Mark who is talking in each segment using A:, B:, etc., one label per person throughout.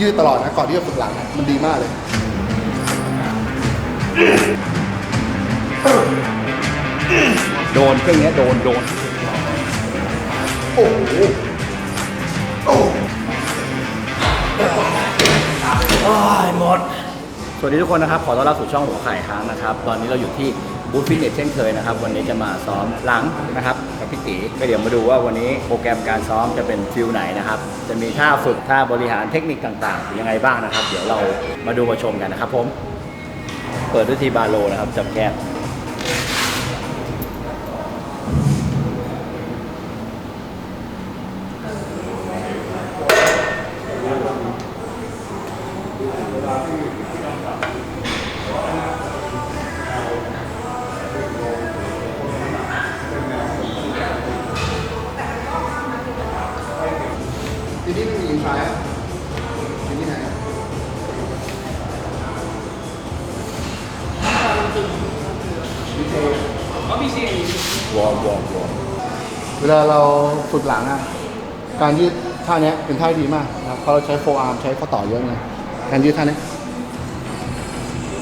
A: ยืดตลอดนะก่อนที่จะฝึกหลังมันดีมากเลย
B: โดนเครื่องเนี้ยโดนโดน
A: โอ้โหโอ้
B: หมด สวัสดีทุกคนนะครับ ขอต้อนรับสู่ช่องหัวไข่ค้างนะครับ ตอนนี้เราอยู่ที่ บูธฟิตเนสเช่นเคยนะครับ วันนี้จะมาซ้อมหลังนะครับกับพี่ตีก็เดี๋ยวมาดูว่าวันนี้โปรแกรมการซ้อมจะเป็นฟิลไหนนะครับ จะมีท่าฝึกท่าบริหารเทคนิคต่างๆ ยังไงบ้างนะครับ เดี๋ยวเรามาดูมาชมกันนะครับผม เปิดด้วยทีบาโลนะครับจับแคบ
A: ฝึกหลังอะการยืดท่าเนี้ยเป็นท่าที่ดีมากนะครับเพราะเราใช้โฟอาร์มใช้ข้อต่อเยอะไงการยืดท่าเนี้ย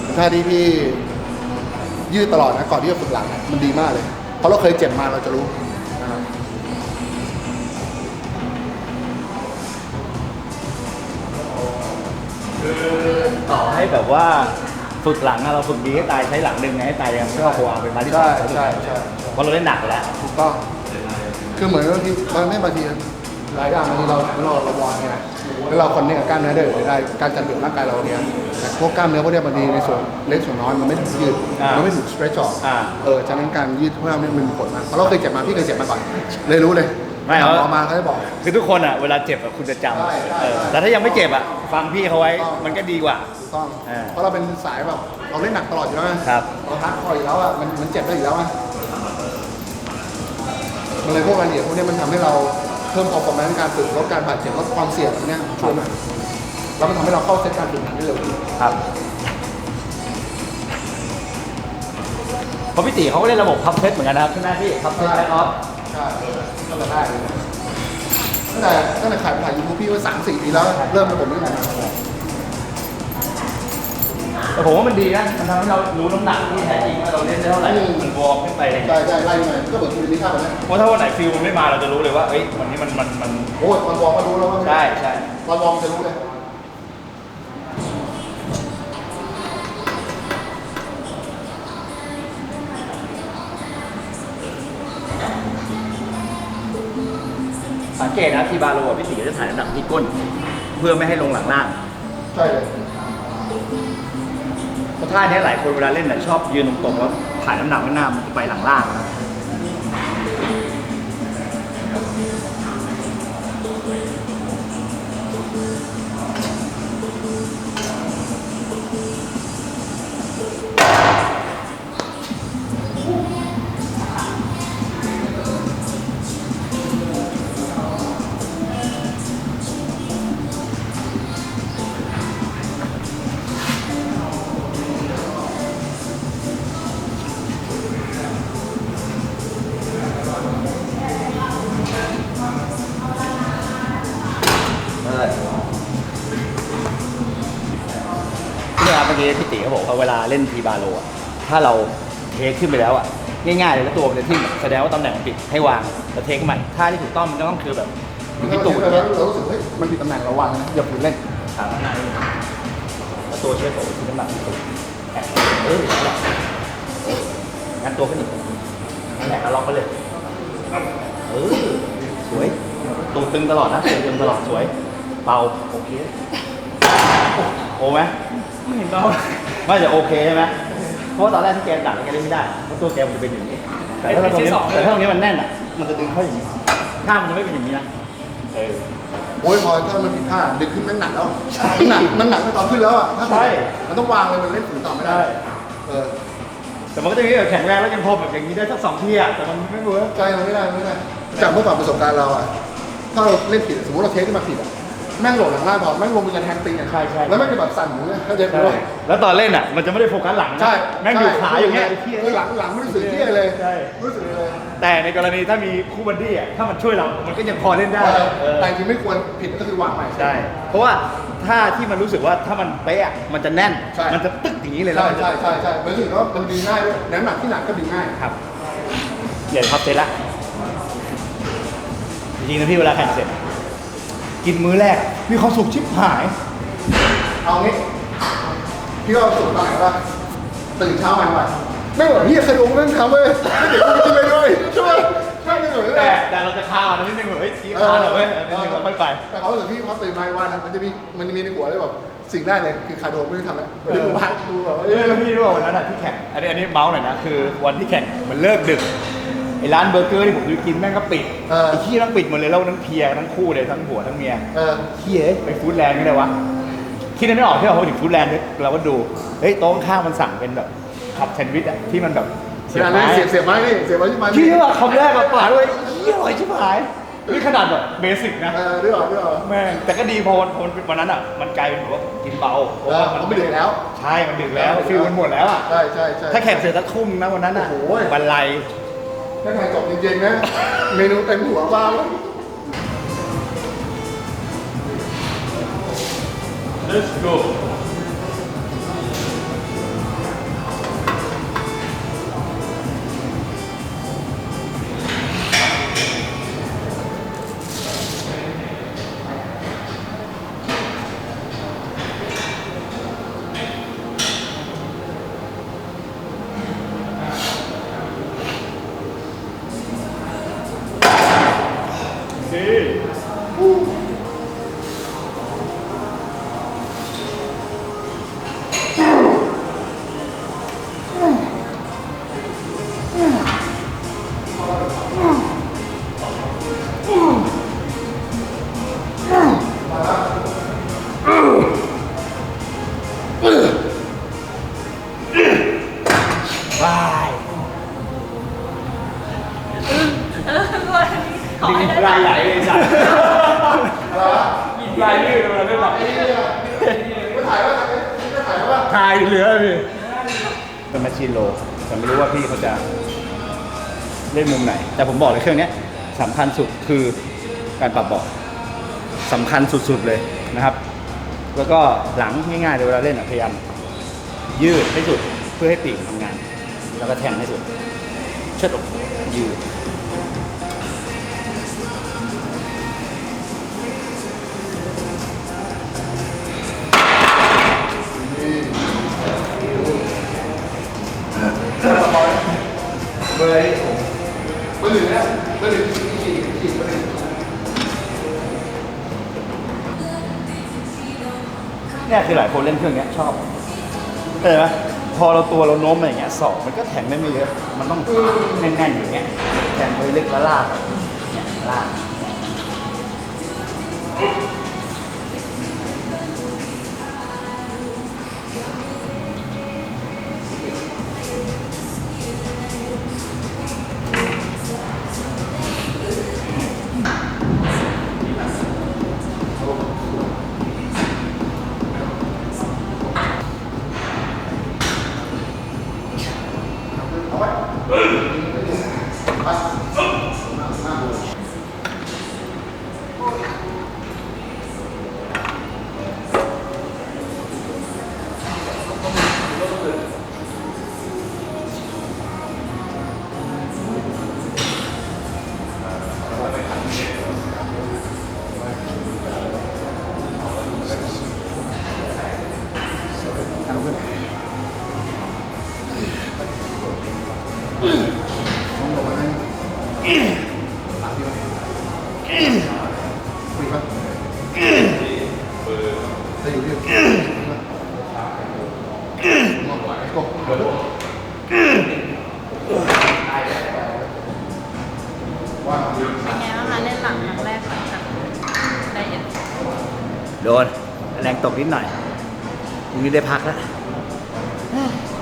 A: เป็นท่าที่พี่ยืดตลอดนะก่อนที่จะฝึกหลังอะมันดีมากเลย เพราะเราเคยเจ็บมาเราจะรู้นะครับ
B: ต่อให้แบบว่าฝึกหลังอะเราฝึกดีให้ตายใช้หลังดึงไงให้ตายยังไม่เอาโคอาเป็นมาที่สอ
A: ใช่
B: ง
A: ใช่ใช่
B: เพราะเราเล่นหนักอยู่แล้ว
A: ถูกต้อง คือเหมือนบางทีมันไม่บางทีรายได้บางทีเราเราเราวางไงแล้วเราคนเนี้กับกล้ามเนื้อได้หรือได้การจัดเบี่ยงร่างกายเราเนี่ยแต่พวกกล้ามเนื้อพวกเนี้ยบางทีในส่วนเล็กส่วนน้อยมันไม่ถูกยืด
B: อ่ามั
A: มันไม่ถูก stretch ออก
B: อ่า
A: เออฉะนั้นการยืดพวกนี้มันมีผลมากเพราะเราเคยเจ็บมาพี่เคยเจ็บมาก่อนเลยรู้เลย
B: ไม่
A: ห
B: เอา
A: มอมาเขาจะบอก
B: คือทุกคนอะเวลาเจ็บอะคุณจะจ
A: ใช่ใช่ำ
B: เออแต่ถ้ายังไม่เจ็บอะฟังพี่เขาไว้มันก็ดีกว่า
A: ถูกต้อง
B: อ่า
A: เพราะเราเป็นสายแบบเราเล่นหนักตลอดอยู่แล้วนะครับ เราทักคอยอยู่แล้วอะมันมันเจ็บได้อยู่แล้วอะ มันเลยพวกรายละเอียดพวกเนี้ยมันทำให้เราเพิ่มความ performance ในการฝึกลดการบาดเจ็บลดความเสี่ยงพวกเนี้ยช่วยมากแล้วมันทำให้เราเข้าเซตการฝึกหนักได้เร็วขึ้น
B: ครับเพราะพี่ตีเขาก็เล่นระบบพับเซตเหมือนกันนะครับใช่ไหมพี่พับเซตแบ็คออฟ
A: ใช่ก็จะได้เลยตั้งแต่ตั้งแต่ขายผ่านยูทูบพี่ว่าสามสี่ปีแล้ว เริ่มระบบนี้มา
B: แต่ผมว่ามันดีนะ มันทำให้เรารู้น้ำหนักที่แท้จริงว่าเราเล่นได้เท่าไหร่มันวอร์มขึ้นไปเลย
A: ได้ได้ไล่มาก็เหมือนทีมนี้ข้าวแบบนี้
B: เพราะถ้าวันไหนฟิลมันไม่มาเราจะรู้เลยว่า เอ้ยวันนี้มันมันมัน
A: โอ้ยมันมองมาดูแล้วว่า
B: ใช่ใช่
A: เรามองจะรู้เลย
B: สังเกตนะที่บาโลอะพี่ตีจะถ่ายน้ำหนักที่ก้น เพื่อไม่ให้ลงหลังล่าง
A: ใช่เลย
B: เพราะท่าเนี้ยหลายคนเวลาเล่นน่ะชอบยืนตรงๆแล้วถ่ายน้ำหนักไว้หน้ามันไปหลังล่างนะ เขาบอกว่าเวลาเล่นทีบาโลอะถ้าเราเทคขึ้นไปแล้วอะง่ายๆเลยแล้วตัวมันจะทิ่มแสดงว่าตำแหน่งมันผิดให้วางแล้วเทคขึ้นมาท่าที่ถูกต้องมันต้องคือแบบอยู่ที่ตูด
A: เราเรารู้สึกเฮ้ยมันผิดตำแหน่งเราวางนะอย่าฝืนเล่น
B: ถามนายแล้วตัวเชื่อมโที่น้ำหนักที่ตูดแข็งเออนั่นแหละเอองั้นตัวขึ้นอีกนั่นแหละก็ล็อกไปเลยเออสวยตูดตึงตลอดนะตูดตึงตลอดสวยเบาโอเคโอไหม
C: ไม่เห็นเรา
B: ไม่จะโอเคใช่ไหมเพราะว่าตอนแรกที่แกดักแกเล่นไม่ได้เพราะตัวแกมันจะเป็นอย่างนี้ แต่ถ้าเราตรงนี้แต่ถ้าตรงนี้มันแน่นอะ มันจะดึงเข้าอย่างนี้ถ้ามันจะไม่เป็นอย่างนี้นะเออ
A: โอ้ยพอถ้ามันผิดท่าดึงขึ้นมันหนักแล้วมันหนักมันหนักไปตอนขึ้นแล้วอะถ้า
B: ใช่
A: มันต้องวางเลยมันเล่นฝืนต่อไม่ได้เออ
B: แต่มันก็จะมีแบบแข็งแรงแล้วยังพอแบบอย่างนี้ได้สักสองทีอะแต่มันไม่เวิร์ก
A: ใจมันไม่ได้มันไม่ได้จากเมื่อก่อนประสบการณ์เราอะถ้าเราเล่นผิดสมมติเราเทคขึ้นมาผิดอะ แม่งโหลดหลังล่างก่อนแม่งลงไปจะแทงตีนอะ
B: ใช่ใช่
A: แล้วแม่งจะแบบสั่นอย่างเงี้ยเข้าใจไหม
B: ใช่
A: ว่า
B: แล้วตอนเล่นอะ มันจะไม่ได้โฟกัสหลังนะ
A: ใช่
B: แม่งอยู่ขาอย่างเงี้ย
A: เออหลังหลังไม่รู้สึกเที่ยเลย
B: ใช่
A: ไม่รู้สึกเลย
B: แต่ในกรณีถ้ามีคู่บัดดี้อะถ้ามันช่วยเรา มันก็ยังพอเล่นได้
A: เออ
B: เออ
A: แต่จริงๆไม่ควรผิดก็คือวางใหม่
B: ใช่ เพราะว่าถ้าที่มันรู้สึกว่าถ้ามันเป๊ะอะมันจะแน่น
A: ใช่
B: มันจะตึกอย่างนี้เลยแล้ว
A: ใช่
B: มันจะ
A: ใช่ใช่ใช่มันรู้สึกว่ามันดึงง่ายด้วยน้ำหนักที่หนักก็ดึงง่าย
B: ครับเดี๋ยวครับเสร็จละ จริงๆนะพี่เวลาแข่งเสร็จ กินมื้อแรก มีความสุขชิบหาย
A: เอางี้พี่ก็สูตรตอนไหนว่าตื่นเช้ามาไปไม่เหมือนพี่เคยลงเรื่องทำเลยไม่เดี๋ยวกูกินเลยด้วยช่วยช่วยหนึ่งหน่อย
B: แต่แต่เราจะคาวนะนิดนึงแบบเฮ้ยชี้คาวหน่อยเว้ยนิดนึงเราค่อยไป
A: แต่เขารู้สึกพี่พอตื่นมาอีกวันนะมันจะมีมันจะมีในหัวเลยแบบสิ่งได้เลยคือคาโดไม่ได้ทำแล้วไม่ได้ดูพักดูแบบ
B: เออพี่รู้ว่าวันนั้นอะที่แข่งอันนี้อันนี้เมาส์หน่อยนะคือวันที่แข่งมันเลิกดึกไอ้ ร้านเบอร์เกอร์ที่ผมไปกินแม่งก็ปิด
A: เออ
B: ไอ้ขี้ทั้งปิดหมดเลยแล้วทั้งเพลียทั้งคู่เลยทั้งผัวทั้งเมีย
A: เออ
B: เฮียเอ้ยไปฟู้ดแลนด์กันเลยวะคิดไม่ออกที่เราไปถึงฟู้ดแลนด์เราก็ดูเฮ้ยโต๊ะข้างๆมันสั่งเป็นแบบขับแซนด์วิชอะที่มันแบบ
A: เสียบไม้เสียบเสียบไม้นี่เสียบไม้ที่ไม้
B: ที่ว่าคำแรกแบบปาดเลยเฮียอร่อยชิบหายนี่ขนาดแบบเบสิกนะ
A: เออด้วยเหรอด้วยเหรอ
B: แม่งแต่ก็ดีพอวันพอวันนั้นอะ มันกลายเป็นแบบว่ากินเบาเพราะว่า
A: เออมันไม่ดึกแล้ว
B: ใช่ มันดึกแล้วฟิลมันหมดแล้วอะ
A: ใช่ใช่ใช่
B: ถ้าแข่งเสร็จสักทุ่มนะวันนั้นอะ
A: โอ้โห
B: บรรลัย
A: ถ้าใครจบจริงๆนะ เมนูเต็มหัวบ้าง
B: Let's go บาย
C: ขอให้ได้
B: ลายไหลเลยจ้ะลายยืดมาเรื่องแบบ
A: ไม่ถ่ายว่าไม่ถ่ายว่า
B: ทายเหลือพี่เป็นแมชชีนโลแต่ไม่รู้ว่าพี่เขาจะเล่นมุมไหน แต่ผมบอกเลยเครื่องเนี้ยสำคัญสุดคือการปรับเบาะสำคัญสุดๆเลยนะครับ แล้วก็หลังง่ายๆเลยเวลาเล่นอะพยายามยืดให้สุดเพื่อให้ปีกทำงาน แล้วก็แทงให้สุด เชิดอกยืด
A: เบอร์นี้เบอร์หนึ่งนะเบอร์หนึ่งขีดขีดเบอร์หนึ่ง
B: เนี่ยคือหลายคนเล่นเครื่องเนี้ยชอบเข้าใจไหมพอเราตัวเราโน้มอะไรอย่างเงี้ย ศอกมันก็แทงได้ไม่เยอะ มันต้องแน่นๆอย่างเงี้ยแทงไปเล็กละลากเนี่ยลาก โดนแรงตกนิดหน่อยพรุ่งนี้ได้พักแล้ว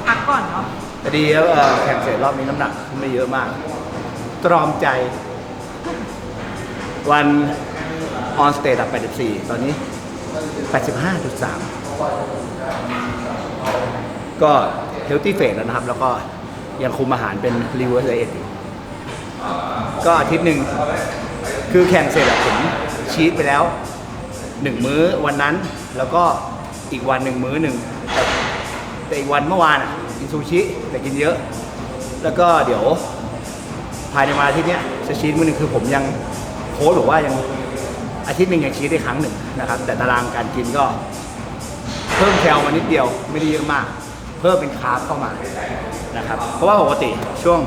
C: พักก่อนเนาะ
B: แต่ดีแล้วเอ่อแข่งเสร็จรอบนี้น้ำหนักขึ้นไม่เยอะมาก ตรอมใจ วันออนสเตทอะ84 ตอนนี้ 85.3 ก็เฮลตี้เฟสแล้วนะครับ แล้วก็ยังคุมอาหารเป็นรีเวิร์สเลยอยู่ก็อาทิตย์หนึ่ง คือแข่งเสร็จอะผมชีตไปแล้ว หนึ่งมื้อวันนั้นแล้วก็อีกวันหนึ่งมื้อหนึ่งแต่แต่อีกวันเมื่อวานอะกินซูชิแต่กินเยอะ แล้วก็เดี๋ยวภายในวันอาทิตย์เนี้ยจะชีตมื้อหนึงคือผมยังโค้ชบอกว่ายังอาทิตย์หนึ่งยังชีตได้ครั้งหนึ่งนะครับ แต่ตารางการกินก็เพิ่มแคลมานิดเดียวไม่ได้เยอะมาก เพิ่มเป็นคาร์บเข้ามานะครับ เพราะว่าปกติช่วง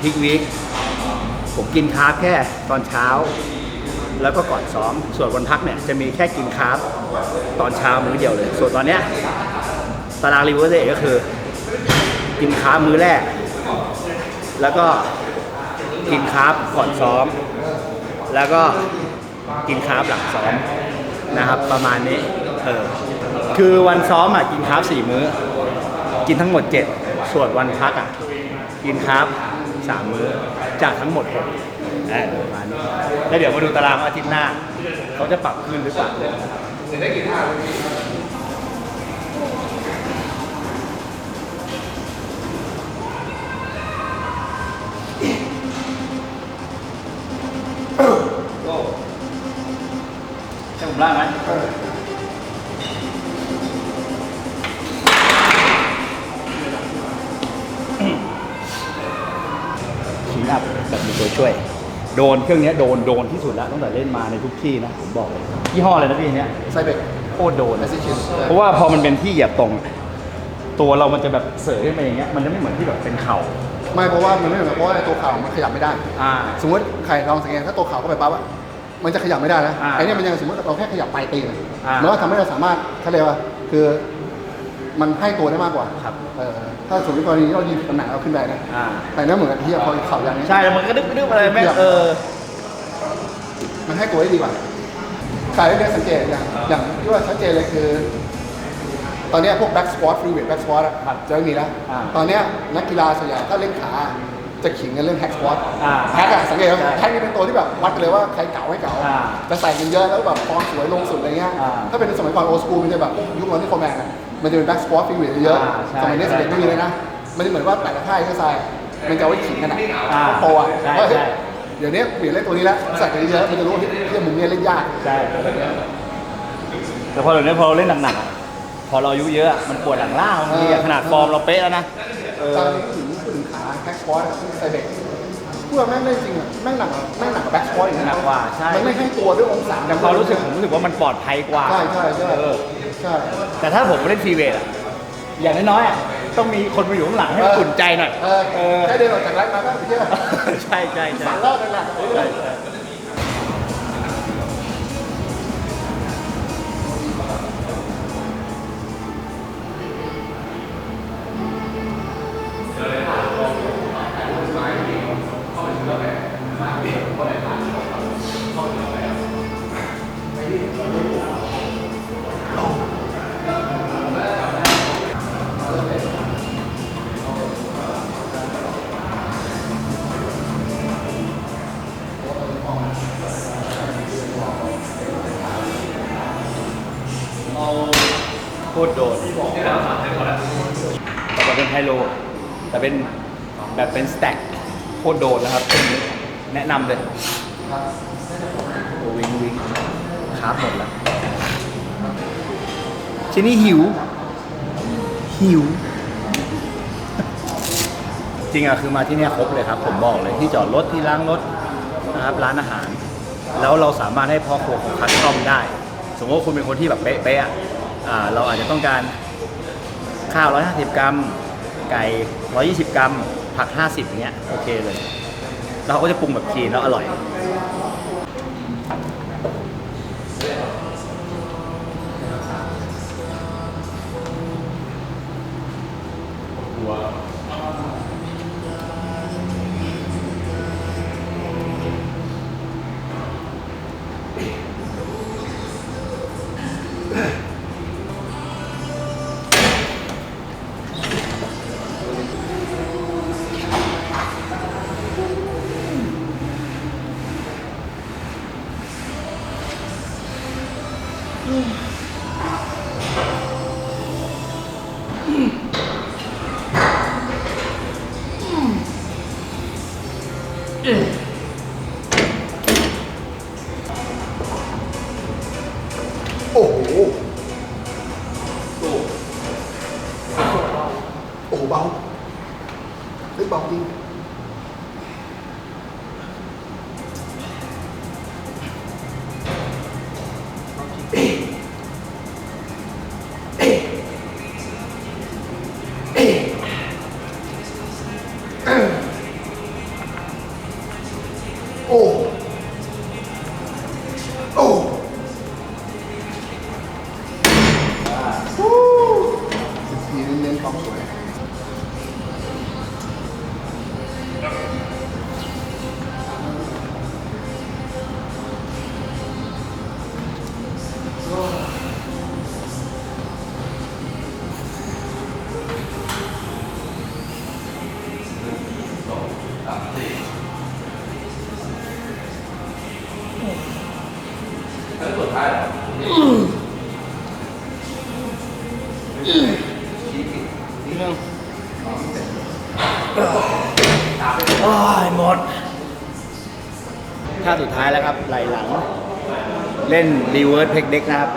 B: พิกวีคผมกินคาร์บแค่ตอนเช้า แล้วก็ก่อนซ้อม ส่วนวันพักเนี่ยจะมีแค่กินคาร์บตอนเช้ามื้อเดียวเลย ส่วนตอนเนี้ยตารางรีเวอร์เดย์ก็คือ กินคาร์บมื้อแรก แล้วก็กินคาร์บก่อนซ้อม แล้วก็กินคาร์บหลังซ้อมนะครับประมาณนี้เออคือวันซ้อมอะกินคาร์บสี่มื้อ กินทั้งหมด 7 ส่วนวันพักอะกินคาร์บสามมื้อจากทั้งหมด6 เออประมาณนี้แล้วเดี๋ยวมาดูตารางว่าอาทิตย์หน้า เขาจะปรับขึ้นหรือเปล่าใช่ผมล่างไหมขีอัพแบบมีตัวช่วย โดนเครื่องเนี้ยโดนโดนที่สุดแล้วตั้งแต่เล่นมาในทุกที่นะผมบอกเลยยี่ห้ออะไรนะพี่อันเนี้ย
A: ไซเบก
B: โคตรโดน
A: แอสซิชิส
B: เพราะว่าพอมันเป็นที่เหยียบตรง ตัวเรามันจะแบบเสยขึ้นไปอย่างเงี้ยมันจะไม่เหมือนที่แบบเป็นเข่า
A: ไม่เพราะว่ามันไม่เหมือนเพราะว่าไอ้ตัวเข่ามันขยับไม่ได้
B: อ่า
A: สมมติใครลองสังเกตถ้าตัวเข่าเข้าไปปั๊บอะมันจะขยับไม่ได้นะ
B: อ่า
A: ไอ้เนี่ยมันยังสมมติเราแค่ขยับปลายตีนอะ
B: อ่า
A: มันก็ทำให้เราสามารถเขาเรียกว่าคือ มันให้ตัวได้มากกว่า
B: ครับ
A: เออถ้าสมมติกรณีที่เรายืนตำแหน่งเราขึ้นได้นะ
B: อ่า
A: แต่นั่นเหมือนกับที่พอเข่าอย่างนี้
B: ใช่แล้วมันก็ดึ๊บดึ๊บอะไรแม่งเออ
A: มันให้ตัวได้ดีกว่าการเล่นสังเกตอย่างอย่างที่ว่าชัดเจนเลยคือ ตอนเนี้ยพวก back squat free weight back squat อะ
B: ครับ
A: จะไม่มีแล้ว
B: อ่า
A: ตอนเนี้ยนักกีฬาส่วนใหญ่ถ้าเล่นขาจะขิงกันเรื่อง hack squat
B: อ่า
A: hack อะสังเกตว่า
B: ใช่
A: hack นี่เป็นตัวที่แบบวัดกันเลยว่าใครเก่าไม่เก่า
B: อ่า
A: จะใส่กันเยอะแล้วแบบฟอร์มสวยลงสุดอะไรเงี้ย
B: อ่า
A: ถ้าเป็นสมัยก่อนโอสกูมันจะแบบพวกยุคเราที่คอมแมนอะ มันจะเป็น back squat free weight เยอะ
B: อ่าใช่
A: สมัยนี้สังเกตไม่มีเลยนะ มันจะเหมือนว่าแต่ละท่าที่ใส่มันจะเอาไว้ขิงกันอะ
B: อ่า
A: โปรอะ
B: ใช่
A: ว่าเฮ้ย
B: ใช่
A: เดี๋ยวนี้เปลี่ยนเล่นตัวนี้แล้วใส่กันเยอะมันจะรู้ว่าเที่ยมุมนี้เล่นยาก
B: ใช่แต่พอเดี๋ยวนี้พอเราเล่นหนักๆอะพอเราอายุเยอะอะมันปวดหลังล่างบางทีอะขนาดฟอร์มเราเป๊ะแล้วนะเออ
A: ตอนนี้ถึงถึงขาแบ็กสควอตไซเบกพูดว่าแม่งได้จริงอะแม่งหนักอะแม่งหนักกว่าแบ็กสควอตอีกนะ
B: หนักกว่าใช่
A: มันไม่ให้ตัวด้วยองศา
B: แต่ความรู้สึกผมรู้สึกว่ามันปลอดภัยกว่า
A: ใช่ใช่ใช่
B: เออ
A: ใช่
B: แต่ถ้าผมเล่นฟรีเวทอะอย่างน้อยๆอะต้องมีคนมาอยู่ข้างหลังให้มันอุ่นใจหน่อย
A: เออ
B: เออ
A: แค่เดินออกจากร้านมาก็ไปเที่ยว
B: ใช่ใช่ใช่
A: สามรอบนั่นแหละ
B: เป็นไฮโล แต่เป็นแบบเป็นสแต็กโคตรโดดนะครับตัวนี้แนะนำเลยโอ้วิงวิงคาร์บหมดแล้วชิ้นนี้หิว หิว จริงอะคือมาที่เนี่ยครบเลยครับ ผมบอกเลยที่จอดรถที่ล้างรถนะครับร้านอาหาร แล้วเราสามารถให้พ่อครัวของคัสตอมได้ สมมติว่าคุณเป็นคนที่แบบเป๊ะๆอะอ่าเราอาจจะต้องการข้าว 150 กรัม ไก่ 120 กรัม ผัก 50อย่างเงี้ยโอเคเลย แล้วเขาก็จะปรุงแบบคีนแล้วอร่อยอ
A: 嗯。 โอ้ย
B: หมดท่าสุดท้ายแล้วครับ ไหลหลัง เล่นรีเวิร์สเพกเด็กนะครับ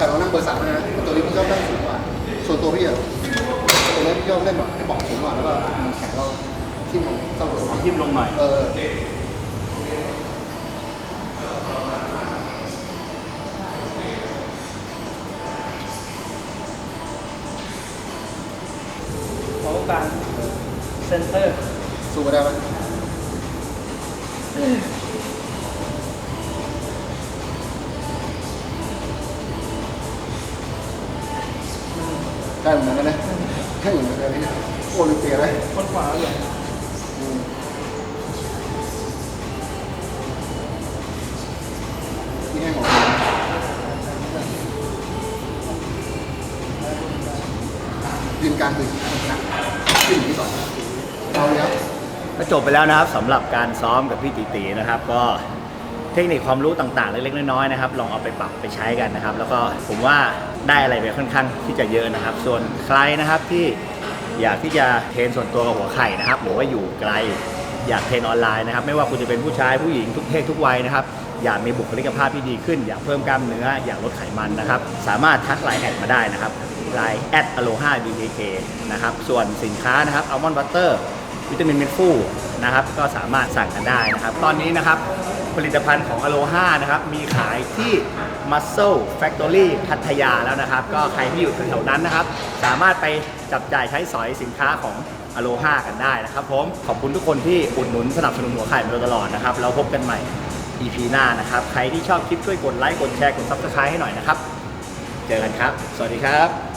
A: แต่เรานั่งเบอร์สามนะตัวนี้พี่ชอบนั่งสูงกว่า ส่วนตัวพี่อะตัวนี้พี่ชอบเล่นแบบให้บอกสูงกว่าแล้วก็แขนเราทิ่มลงเสมอ
B: ทิ่มลงหน่อย
A: เออ
B: เขาการเซนเตอร์
A: สู้มาได้ไหม ได้เหมือนกันนะได้เหมือนกันเลยนะโอลิมเปียเลย
B: คนขวาเลย
A: อืมนี่ให้หมอยืนกลางดึงนะขึ้นอยู่ที่สองเอาเลยครับ
B: ก็จบไปแล้วนะครับสำหรับการซ้อมกับพี่ตีตีนะครับ ก็เทคนิคความรู้ต่างๆ เล็กๆน้อยๆนะครับ ลองเอาไปปรับไปใช้กันนะครับ แล้วก็ผมว่า ได้อะไรไปค่อนข้างที่จะเยอะนะครับ ส่วนใครนะครับที่อยากที่จะเทรนส่วนตัวกับหัวไข่นะครับ หรือว่าอยู่ไกลอยากเทรนออนไลน์นะครับ ไม่ว่าคุณจะเป็นผู้ชายผู้หญิงทุกเพศทุกวัยนะครับ อยากมีบุคลิกภาพที่ดีขึ้น อยากเพิ่มกล้ามเนื้อ อยากลดไขมันนะครับ สามารถทักไลน์แอดมาได้นะครับไลน์แอด aloha bkk นะครับ ส่วนสินค้านะครับ almond butter วิตามินเม็ดฟูนะครับ ก็สามารถสั่งกันได้นะครับ ตอนนี้นะครับ ลิตภัณฑ์ของ Aloha นะครับ มีขายที่ Muscle Factory พัทยาแล้วนะครับ ก็ใครที่อยู่แถวๆนั้นนะครับ สามารถไปจับจ่ายใช้สอยสินค้าของ Aloha กันได้นะครับผม ขอบคุณทุกคนที่อุดหนุนสนับสนุนหัวข่มาโดยตลอดนะครับ เราพบกันใหม่ EP หน้านะครับ ใครที่ชอบคลิปช่วยกดไลค์ กดแชร์ กด Subscribe ให้หน่อยนะครับ เจอกันครับ สวัสดีครับ